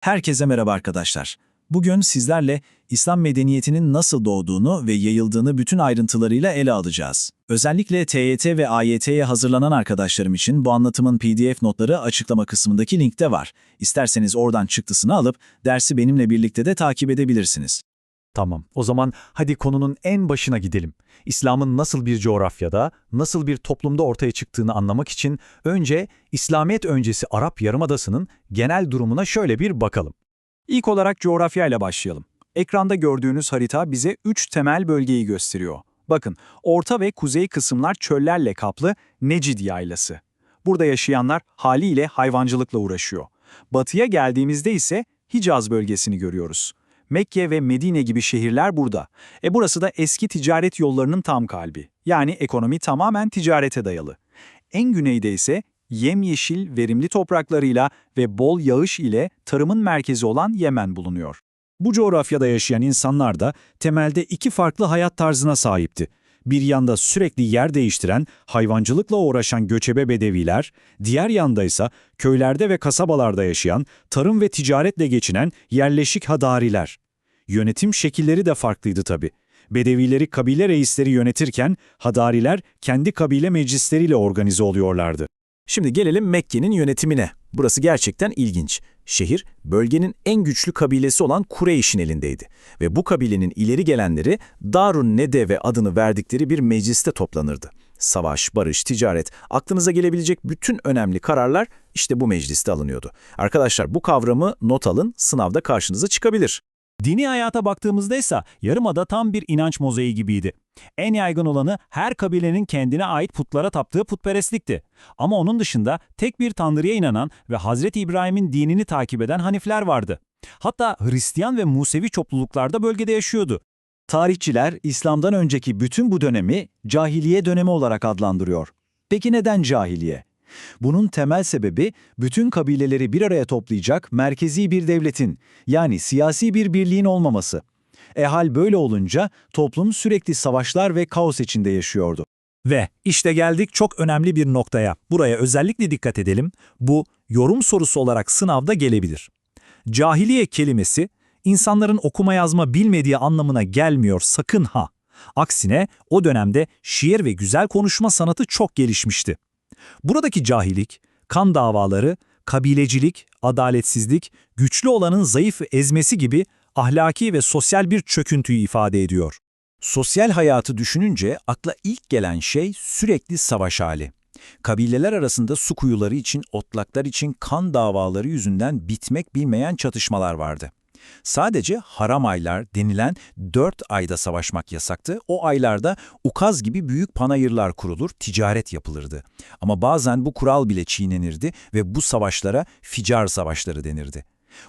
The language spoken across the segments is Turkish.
Herkese merhaba arkadaşlar. Bugün sizlerle İslam medeniyetinin nasıl doğduğunu ve yayıldığını bütün ayrıntılarıyla ele alacağız. Özellikle TYT ve AYT'ye hazırlanan arkadaşlarım için bu anlatımın PDF notları açıklama kısmındaki linkte var. İsterseniz oradan çıktısını alıp dersi benimle birlikte de takip edebilirsiniz. Tamam, o zaman hadi konunun en başına gidelim. İslam'ın nasıl bir coğrafyada, nasıl bir toplumda ortaya çıktığını anlamak için önce İslamiyet öncesi Arap Yarımadası'nın genel durumuna şöyle bir bakalım. İlk olarak coğrafyayla başlayalım. Ekranda gördüğünüz harita bize üç temel bölgeyi gösteriyor. Bakın, orta ve kuzey kısımlar çöllerle kaplı Necid Yaylası. Burada yaşayanlar haliyle hayvancılıkla uğraşıyor. Batıya geldiğimizde ise Hicaz bölgesini görüyoruz. Mekke ve Medine gibi şehirler burada. E burası da eski ticaret yollarının tam kalbi. Yani ekonomi tamamen ticarete dayalı. En güneyde ise yemyeşil, verimli topraklarıyla ve bol yağış ile tarımın merkezi olan Yemen bulunuyor. Bu coğrafyada yaşayan insanlar da temelde iki farklı hayat tarzına sahipti. Bir yanda sürekli yer değiştiren, hayvancılıkla uğraşan göçebe bedeviler, diğer yanda ise köylerde ve kasabalarda yaşayan, tarım ve ticaretle geçinen yerleşik hadariler. Yönetim şekilleri de farklıydı tabii. Bedevileri kabile reisleri yönetirken, hadariler kendi kabile meclisleriyle organize oluyorlardı. Şimdi gelelim Mekke'nin yönetimine. Burası gerçekten ilginç. Şehir, bölgenin en güçlü kabilesi olan Kureyş'in elindeydi. Ve bu kabilenin ileri gelenleri Darun Nedeve adını verdikleri bir mecliste toplanırdı. Savaş, barış, ticaret, aklınıza gelebilecek bütün önemli kararlar işte bu mecliste alınıyordu. Arkadaşlar bu kavramı not alın, sınavda karşınıza çıkabilir. Dini hayata baktığımızda ise Yarımada tam bir inanç mozaiği gibiydi. En yaygın olanı her kabilenin kendine ait putlara taptığı putperestlikti. Ama onun dışında tek bir tanrıya inanan ve Hazreti İbrahim'in dinini takip eden Hanifler vardı. Hatta Hristiyan ve Musevi topluluklar da bölgede yaşıyordu. Tarihçiler İslam'dan önceki bütün bu dönemi cahiliye dönemi olarak adlandırıyor. Peki neden cahiliye? Bunun temel sebebi bütün kabileleri bir araya toplayacak merkezi bir devletin yani siyasi bir birliğin olmaması. E hal böyle olunca toplum sürekli savaşlar ve kaos içinde yaşıyordu. Ve işte geldik çok önemli bir noktaya. Buraya özellikle dikkat edelim. Bu yorum sorusu olarak sınavda gelebilir. Cahiliye kelimesi insanların okuma yazma bilmediği anlamına gelmiyor sakın ha. Aksine o dönemde şiir ve güzel konuşma sanatı çok gelişmişti. Buradaki cahilik, kan davaları, kabilecilik, adaletsizlik, güçlü olanın zayıf ve ezmesi gibi ahlaki ve sosyal bir çöküntüyü ifade ediyor. Sosyal hayatı düşününce akla ilk gelen şey sürekli savaş hali. Kabileler arasında su kuyuları için, otlaklar için kan davaları yüzünden bitmek bilmeyen çatışmalar vardı. Sadece haram aylar denilen dört ayda savaşmak yasaktı. O aylarda ukaz gibi büyük panayırlar kurulur, ticaret yapılırdı. Ama bazen bu kural bile çiğnenirdi ve bu savaşlara ficar savaşları denirdi.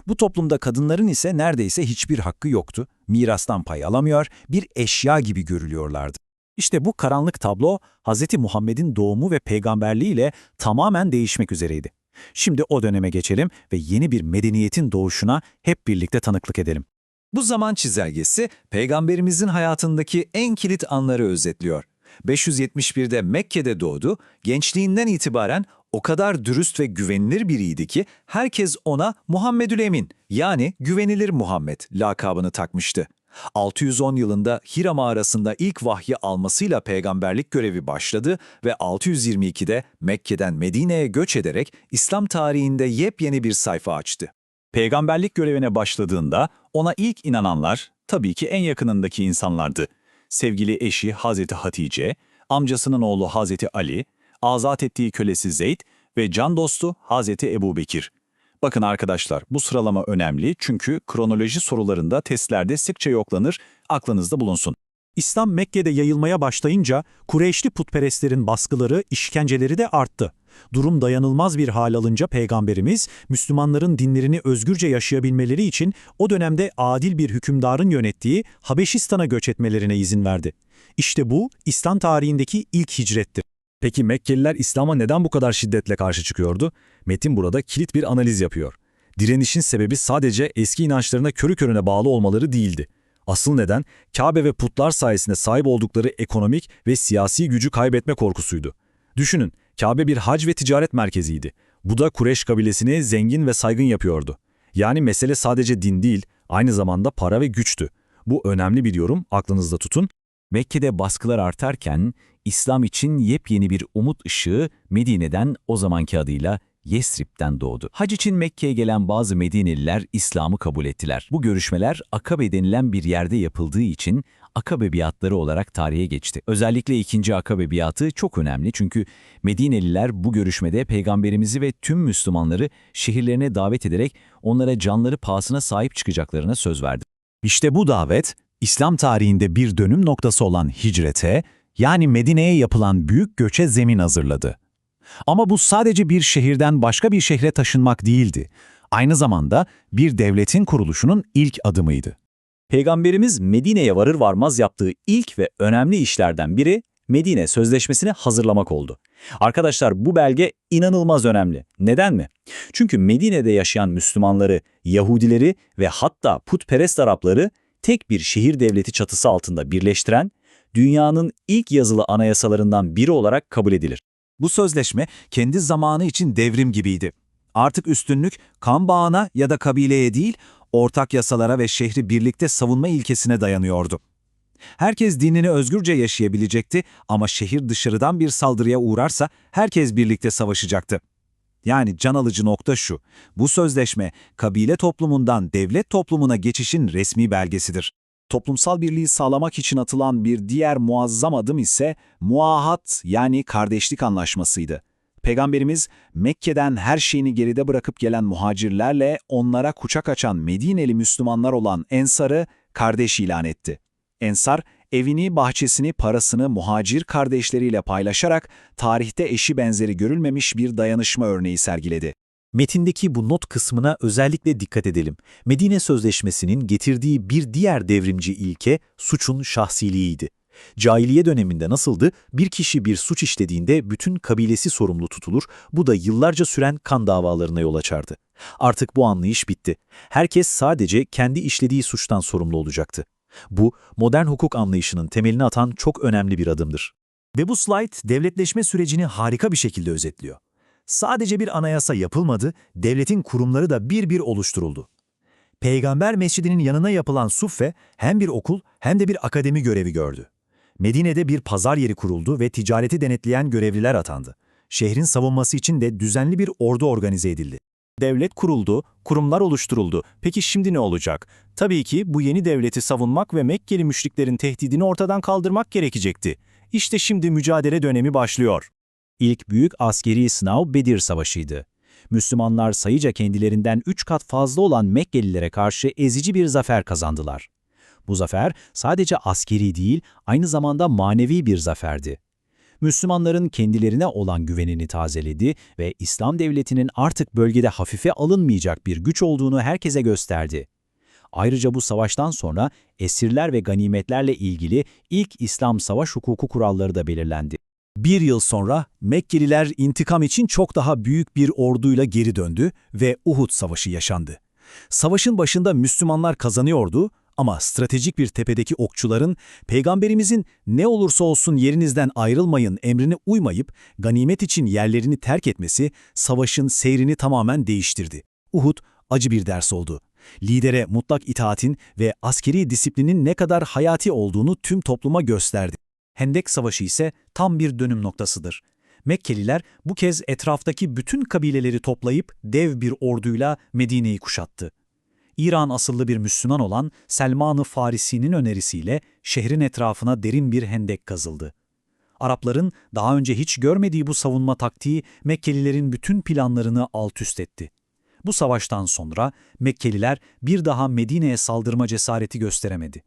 Bu toplumda kadınların ise neredeyse hiçbir hakkı yoktu. Mirastan pay alamıyor, bir eşya gibi görülüyorlardı. İşte bu karanlık tablo Hz. Muhammed'in doğumu ve peygamberliğiyle tamamen değişmek üzereydi. Şimdi o döneme geçelim ve yeni bir medeniyetin doğuşuna hep birlikte tanıklık edelim. Bu zaman çizelgesi peygamberimizin hayatındaki en kilit anları özetliyor. 571'de Mekke'de doğdu, gençliğinden itibaren o kadar dürüst ve güvenilir biriydi ki herkes ona Muhammedül Emin yani güvenilir Muhammed lakabını takmıştı. 610 yılında Hira mağarasında ilk vahyi almasıyla peygamberlik görevi başladı ve 622'de Mekke'den Medine'ye göç ederek İslam tarihinde yepyeni bir sayfa açtı. Peygamberlik görevine başladığında ona ilk inananlar tabii ki en yakınındaki insanlardı. Sevgili eşi Hazreti Hatice, amcasının oğlu Hazreti Ali, azat ettiği kölesi Zeyd ve can dostu Hazreti Ebu Bekir. Bakın arkadaşlar bu sıralama önemli çünkü kronoloji sorularında testlerde sıkça yoklanır, aklınızda bulunsun. İslam Mekke'de yayılmaya başlayınca Kureyşli putperestlerin baskıları, işkenceleri de arttı. Durum dayanılmaz bir hal alınca Peygamberimiz, Müslümanların dinlerini özgürce yaşayabilmeleri için o dönemde adil bir hükümdarın yönettiği Habeşistan'a göç etmelerine izin verdi. İşte bu, İslam tarihindeki ilk hicrettir. Peki Mekkeliler İslam'a neden bu kadar şiddetle karşı çıkıyordu? Metin burada kilit bir analiz yapıyor. Direnişin sebebi sadece eski inançlarına körü körüne bağlı olmaları değildi. Asıl neden Kabe ve putlar sayesinde sahip oldukları ekonomik ve siyasi gücü kaybetme korkusuydu. Düşünün, Kabe bir hac ve ticaret merkeziydi. Bu da Kureş kabilesini zengin ve saygın yapıyordu. Yani mesele sadece din değil, aynı zamanda para ve güçtü. Bu önemli bir yorum, aklınızda tutun. Mekke'de baskılar artarken İslam için yepyeni bir umut ışığı Medine'den o zamanki adıyla Yesrib'den doğdu. Hac için Mekke'ye gelen bazı Medineliler İslam'ı kabul ettiler. Bu görüşmeler Akabe denilen bir yerde yapıldığı için Akabe biatları olarak tarihe geçti. Özellikle ikinci Akabe biatı çok önemli çünkü Medineliler bu görüşmede peygamberimizi ve tüm Müslümanları şehirlerine davet ederek onlara canları pahasına sahip çıkacaklarına söz verdi. İşte bu davet, İslam tarihinde bir dönüm noktası olan hicrete, yani Medine'ye yapılan büyük göçe zemin hazırladı. Ama bu sadece bir şehirden başka bir şehre taşınmak değildi. Aynı zamanda bir devletin kuruluşunun ilk adımıydı. Peygamberimiz Medine'ye varır varmaz yaptığı ilk ve önemli işlerden biri Medine Sözleşmesi'ni hazırlamak oldu. Arkadaşlar bu belge inanılmaz önemli. Neden mi? Çünkü Medine'de yaşayan Müslümanları, Yahudileri ve hatta putperest Arapları tek bir şehir devleti çatısı altında birleştiren, dünyanın ilk yazılı anayasalarından biri olarak kabul edilir. Bu sözleşme kendi zamanı için devrim gibiydi. Artık üstünlük kan bağına ya da kabileye değil, ortak yasalara ve şehri birlikte savunma ilkesine dayanıyordu. Herkes dinini özgürce yaşayabilecekti ama şehir dışarıdan bir saldırıya uğrarsa herkes birlikte savaşacaktı. Yani can alıcı nokta şu, bu sözleşme kabile toplumundan devlet toplumuna geçişin resmi belgesidir. Toplumsal birliği sağlamak için atılan bir diğer muazzam adım ise muahat yani kardeşlik anlaşmasıydı. Peygamberimiz Mekke'den her şeyini geride bırakıp gelen muhacirlerle onlara kucak açan Medineli Müslümanlar olan Ensar'ı kardeş ilan etti. Ensar, evini, bahçesini, parasını muhacir kardeşleriyle paylaşarak tarihte eşi benzeri görülmemiş bir dayanışma örneği sergiledi. Metindeki bu not kısmına özellikle dikkat edelim. Medine Sözleşmesi'nin getirdiği bir diğer devrimci ilke suçun şahsiliğiydi. Cahiliye döneminde nasıldı? Bir kişi bir suç işlediğinde bütün kabilesi sorumlu tutulur, bu da yıllarca süren kan davalarına yol açardı. Artık bu anlayış bitti. Herkes sadece kendi işlediği suçtan sorumlu olacaktı. Bu, modern hukuk anlayışının temelini atan çok önemli bir adımdır. Ve bu slide devletleşme sürecini harika bir şekilde özetliyor. Sadece bir anayasa yapılmadı, devletin kurumları da bir bir oluşturuldu. Peygamber Mescidi'nin yanına yapılan suffe hem bir okul hem de bir akademi görevi gördü. Medine'de bir pazar yeri kuruldu ve ticareti denetleyen görevliler atandı. Şehrin savunması için de düzenli bir ordu organize edildi. Devlet kuruldu, kurumlar oluşturuldu. Peki şimdi ne olacak? Tabii ki bu yeni devleti savunmak ve Mekkeli müşriklerin tehdidini ortadan kaldırmak gerekecekti. İşte şimdi mücadele dönemi başlıyor. İlk büyük askeri sınav Bedir Savaşı'ydı. Müslümanlar sayıca kendilerinden üç kat fazla olan Mekkelilere karşı ezici bir zafer kazandılar. Bu zafer sadece askeri değil, aynı zamanda manevi bir zaferdi. Müslümanların kendilerine olan güvenini tazeledi ve İslam devletinin artık bölgede hafife alınmayacak bir güç olduğunu herkese gösterdi. Ayrıca bu savaştan sonra esirler ve ganimetlerle ilgili ilk İslam savaş hukuku kuralları da belirlendi. Bir yıl sonra Mekkeliler intikam için çok daha büyük bir orduyla geri döndü ve Uhud Savaşı yaşandı. Savaşın başında Müslümanlar kazanıyordu ama stratejik bir tepedeki okçuların Peygamberimizin ne olursa olsun yerinizden ayrılmayın emrine uymayıp ganimet için yerlerini terk etmesi savaşın seyrini tamamen değiştirdi. Uhud acı bir ders oldu. Lidere mutlak itaatin ve askeri disiplinin ne kadar hayati olduğunu tüm topluma gösterdi. Hendek Savaşı ise tam bir dönüm noktasıdır. Mekkeliler bu kez etraftaki bütün kabileleri toplayıp dev bir orduyla Medine'yi kuşattı. İran asıllı bir Müslüman olan Selman-ı Farisi'nin önerisiyle şehrin etrafına derin bir hendek kazıldı. Arapların daha önce hiç görmediği bu savunma taktiği Mekkelilerin bütün planlarını alt üst etti. Bu savaştan sonra Mekkeliler bir daha Medine'ye saldırma cesareti gösteremedi.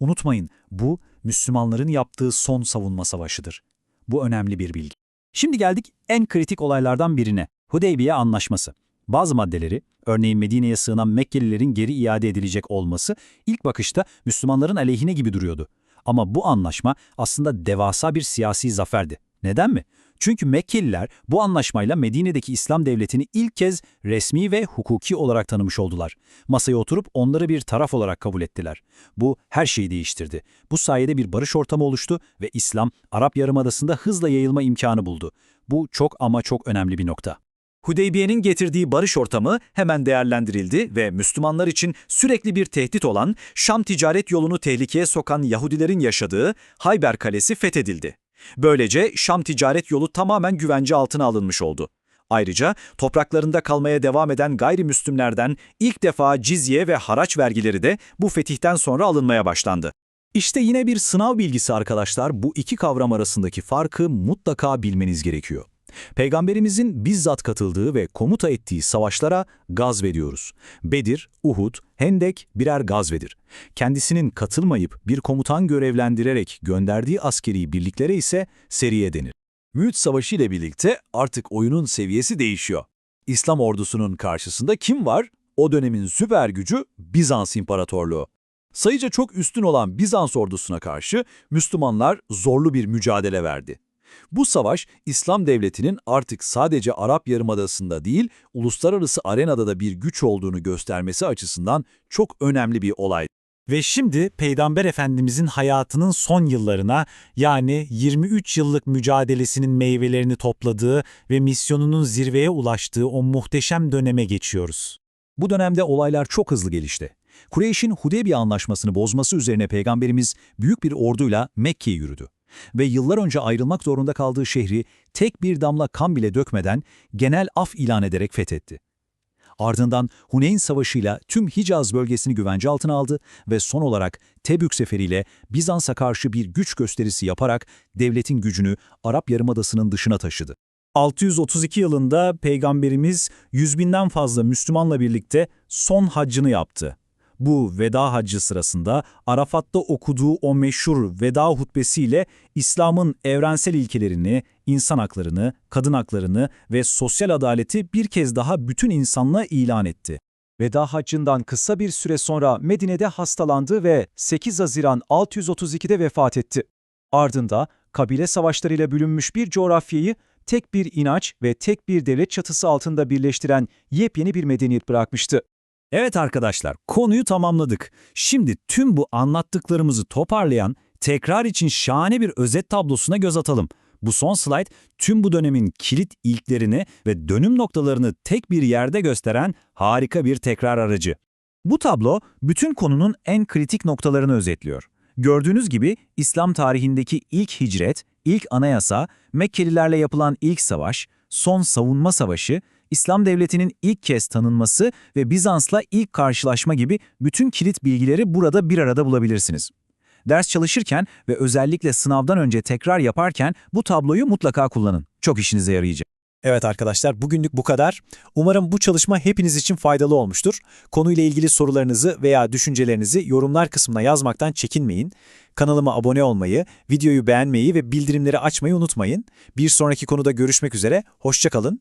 Unutmayın bu Müslümanların yaptığı son savunma savaşıdır. Bu önemli bir bilgi. Şimdi geldik en kritik olaylardan birine. Hudeybiye Anlaşması. Bazı maddeleri, örneğin Medine'ye sığınan Mekkelilerin geri iade edilecek olması ilk bakışta Müslümanların aleyhine gibi duruyordu. Ama bu anlaşma aslında devasa bir siyasi zaferdi. Neden mi? Çünkü Mekkeliler bu anlaşmayla Medine'deki İslam devletini ilk kez resmi ve hukuki olarak tanımış oldular. Masaya oturup onları bir taraf olarak kabul ettiler. Bu her şeyi değiştirdi. Bu sayede bir barış ortamı oluştu ve İslam Arap Yarımadası'nda hızla yayılma imkanı buldu. Bu çok ama çok önemli bir nokta. Hudeybiye'nin getirdiği barış ortamı hemen değerlendirildi ve Müslümanlar için sürekli bir tehdit olan Şam ticaret yolunu tehlikeye sokan Yahudilerin yaşadığı Hayber Kalesi fethedildi. Böylece Şam ticaret yolu tamamen güvence altına alınmış oldu. Ayrıca topraklarında kalmaya devam eden gayrimüslimlerden ilk defa cizye ve haraç vergileri de bu fetihten sonra alınmaya başlandı. İşte yine bir sınav bilgisi arkadaşlar. Bu iki kavram arasındaki farkı mutlaka bilmeniz gerekiyor. Peygamberimizin bizzat katıldığı ve komuta ettiği savaşlara gazve diyoruz. Bedir, Uhud, Hendek birer gazvedir. Kendisinin katılmayıp bir komutan görevlendirerek gönderdiği askeri birliklere ise seriye denir. Müğüt Savaşı ile birlikte artık oyunun seviyesi değişiyor. İslam ordusunun karşısında kim var? O dönemin süper gücü Bizans İmparatorluğu. Sayıca çok üstün olan Bizans ordusuna karşı Müslümanlar zorlu bir mücadele verdi. Bu savaş İslam devletinin artık sadece Arap Yarımadası'nda değil, uluslararası arenada da bir güç olduğunu göstermesi açısından çok önemli bir olay. Ve şimdi Peygamber Efendimizin hayatının son yıllarına yani 23 yıllık mücadelesinin meyvelerini topladığı ve misyonunun zirveye ulaştığı o muhteşem döneme geçiyoruz. Bu dönemde olaylar çok hızlı gelişti. Kureyş'in Hudeybiye anlaşmasını bozması üzerine Peygamberimiz büyük bir orduyla Mekke'ye yürüdü. Ve yıllar önce ayrılmak zorunda kaldığı şehri tek bir damla kan bile dökmeden genel af ilan ederek fethetti. Ardından Huneyn Savaşı'yla tüm Hicaz bölgesini güvence altına aldı ve son olarak Tebük seferiyle Bizans'a karşı bir güç gösterisi yaparak devletin gücünü Arap Yarımadası'nın dışına taşıdı. 632 yılında Peygamberimiz 100 binden fazla Müslümanla birlikte son haccını yaptı. Bu veda haccı sırasında Arafat'ta okuduğu o meşhur veda hutbesiyle İslam'ın evrensel ilkelerini, insan haklarını, kadın haklarını ve sosyal adaleti bir kez daha bütün insanlığa ilan etti. Veda haccından kısa bir süre sonra Medine'de hastalandı ve 8 Haziran 632'de vefat etti. Ardında kabile savaşlarıyla bölünmüş bir coğrafyayı tek bir inanç ve tek bir devlet çatısı altında birleştiren yepyeni bir medeniyet bırakmıştı. Evet arkadaşlar, konuyu tamamladık. Şimdi tüm bu anlattıklarımızı toparlayan, tekrar için şahane bir özet tablosuna göz atalım. Bu son slide tüm bu dönemin kilit ilklerini ve dönüm noktalarını tek bir yerde gösteren harika bir tekrar aracı. Bu tablo bütün konunun en kritik noktalarını özetliyor. Gördüğünüz gibi İslam tarihindeki ilk hicret, ilk anayasa, Mekkelilerle yapılan ilk savaş, son savunma savaşı, İslam devletinin ilk kez tanınması ve Bizans'la ilk karşılaşma gibi bütün kilit bilgileri burada bir arada bulabilirsiniz. Ders çalışırken ve özellikle sınavdan önce tekrar yaparken bu tabloyu mutlaka kullanın. Çok işinize yarayacak. Evet arkadaşlar bugünlük bu kadar. Umarım bu çalışma hepiniz için faydalı olmuştur. Konuyla ilgili sorularınızı veya düşüncelerinizi yorumlar kısmına yazmaktan çekinmeyin. Kanalıma abone olmayı, videoyu beğenmeyi ve bildirimleri açmayı unutmayın. Bir sonraki konuda görüşmek üzere, hoşçakalın,